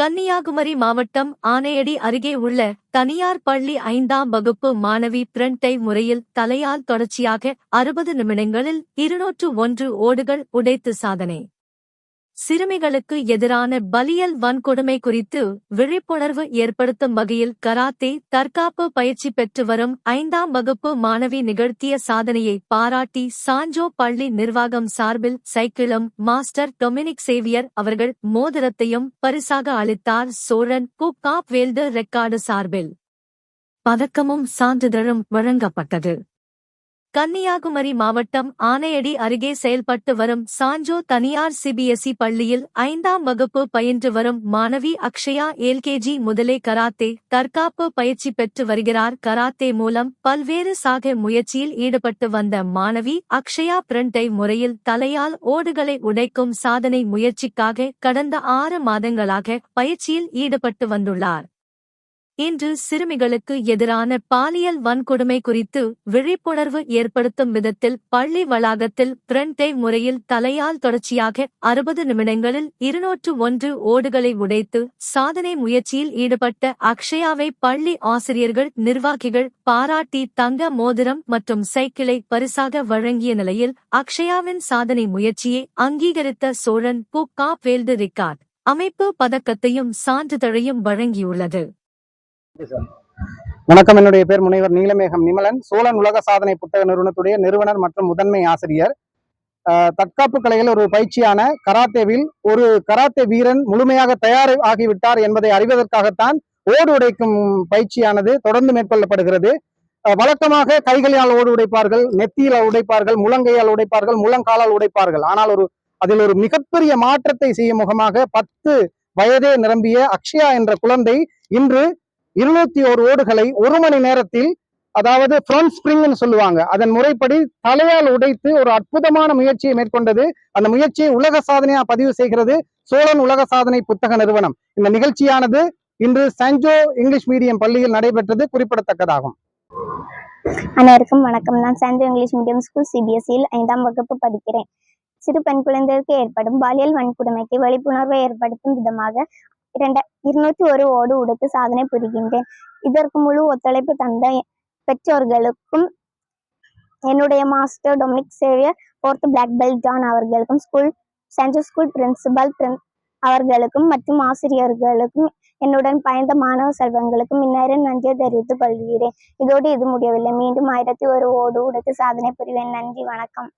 கன்னியாகுமரி மாவட்டம் ஆனையடி அருகே உள்ள தனியார் பள்ளி ஐந்தாம் வகுப்பு மாணவி பிரண்டை முறையில் தலையால் தொடர்ச்சியாக அறுபது நிமிடங்களில் இருநூற்று ஒன்று ஓடுகள் உடைத்து சாதனை. சிறுமிகளுக்கு எதிரான பலியல் வன்கொடுமை குறித்து விழிப்புணர்வு ஏற்படுத்தும் வகையில் கராத்தே தற்காப்பு பயிற்சி பெற்று வரும் ஐந்தாம் வகுப்பு மாணவி நிகழ்த்திய சாதனையை பாராட்டி சாஞ்சோ பள்ளி நிர்வாகம் சார்பில் சைக்கிளும் மாஸ்டர் டொமினிக் சேவியர் அவர்கள் மோதிரத்தையும் பரிசாக அளித்தார் சோழன் குப் வேல்டு ரெக்கார்டு சார்பில். பதக்கமும் சான்றிதழும் வழங்கப்பட்டது. கன்னியாகுமரி மாவட்டம் ஆனையடி அருகே செயல்பட்டு வரும் சாஞ்சோ தனியார் சிபிஎஸ்இ பள்ளியில் ஐந்தாம் வகுப்பு பயின்று வரும் மாணவி அக்ஷயா எல்கேஜி முதலே கராத்தே தற்காப்பு பயிற்சி பெற்று வருகிறார். கராத்தே மூலம் பல்வேறு சாக முயற்சியில் ஈடுபட்டு வந்த மாணவி அக்ஷயா பிரண்டை முறையில் தலையால் ஓடுகளை உடைக்கும் சாதனை முயற்சிக்காக கடந்த ஆறு மாதங்களாக பயிற்சியில் ஈடுபட்டு வந்துள்ளார். இன்று சிறுமிகளுக்கு எதிரான பாலியல் வன்கொடுமை குறித்து விழிப்புணர்வு ஏற்படுத்தும் விதத்தில் பள்ளி வளாகத்தில் பிரண்டை முறையில் தலையால் தொடர்ச்சியாக அறுபது நிமிடங்களில் இருநூற்று ஒன்று ஓடுகளை உடைத்து சாதனை முயற்சியில் ஈடுபட்ட அக்ஷயாவை பள்ளி ஆசிரியர்கள் நிர்வாகிகள் பாராட்டி தங்க மோதிரம் மற்றும் சைக்கிளை பரிசாக வழங்கிய நிலையில் அக்ஷயாவின் சாதனை முயற்சியை அங்கீகரித்த சோழன் பு வேல்டு ரிகார்ட் அமைப்பு பதக்கத்தையும் சான்றிதழையும் வழங்கியுள்ளது. வணக்கம். என்னுடைய பேர் முனைவர் நீலமேகம் நிமலன். சோழன் உலக சாதனை புத்தக நிறுவனத்துடைய நிறுவனர் மற்றும் முதன்மை ஆசிரியர். தற்காப்பு கலையில் ஒரு பயிற்சியான கராத்தேவில் ஒரு கராத்தே வீரன் முழுமையாக தயார் ஆகிவிட்டார் என்பதை அறிவதற்காகத்தான் ஓடு உடைக்கும் பயிற்சியானது தொடர்ந்து மேற்கொள்ளப்படுகிறது. வழக்கமாக கைகளால் ஓடு உடைப்பார்கள் நெத்தியில் உடைப்பார்கள் முழங்கையால் உடைப்பார்கள் முழங்காலால் உடைப்பார்கள். ஆனால் ஒரு அதில் ஒரு மிகப்பெரிய மாற்றத்தை செய்யும் முகமாக பத்து வயதே நிரம்பிய அக்ஷயா என்ற குழந்தை இன்று இருநூத்தி ஒரு ஓடுகளை ஒரு மணி நேரத்தில் அதாவது ஃப்ரண்ட் ஸ்பிரிங்னு சொல்லுவாங்க அதன் முறைப்படி தலையால் உடைத்து ஒரு அற்புதமான முயற்சியை மேற்கொண்டது. அந்த முயற்சியை உலக சாதனையா பதிவு செய்கிறது சோழன் உலக சாதனை புத்தக நிறுவனம். இந்த நிகழ்ச்சியானது இன்று சஞ்சோ இங்கிலீஷ் மீடியம் பள்ளியில் நடைபெற்றது குறிப்பிடத்தக்கதாகும். அனைவருக்கும் வணக்கம். நான் சாந்தோ இங்கிலீஷ் மீடியம் ஸ்கூல் சிபிஎஸ்சியில் ஐந்தாம் வகுப்பு படிக்கிறேன். சிறு பெண் குழந்தைகளுக்கு ஏற்படும் பாலியல் வன்கொடுமைக்கு விழிப்புணர்வை ஏற்படுத்தும் விதமாக இரண்ட இருநூற்றி ஒரு ஓடு உடுத்து சாதனை புரிகின்றேன். இதற்கு முழு ஒத்துழைப்பு தந்த பெற்றோர்களுக்கும் என்னுடைய master Dominic Xavier fourth black belt John அவர்களுக்கும் ஸ்கூல் சென்ட்ரல் ஸ்கூல் பிரின்சிபல் அவர்களுக்கும் மற்றும் ஆசிரியர்களுக்கும் என்னுடன் பயந்த மாணவ செல்வங்களுக்கும் இந்நேரம் நன்றியை தெரிவித்துக் கொள்கிறேன் இதோடு இது முடியவில்லை. மீண்டும் ஆயிரத்தி ஒரு ஓடு உடுத்து சாதனை புரிவேன். நன்றி. வணக்கம்.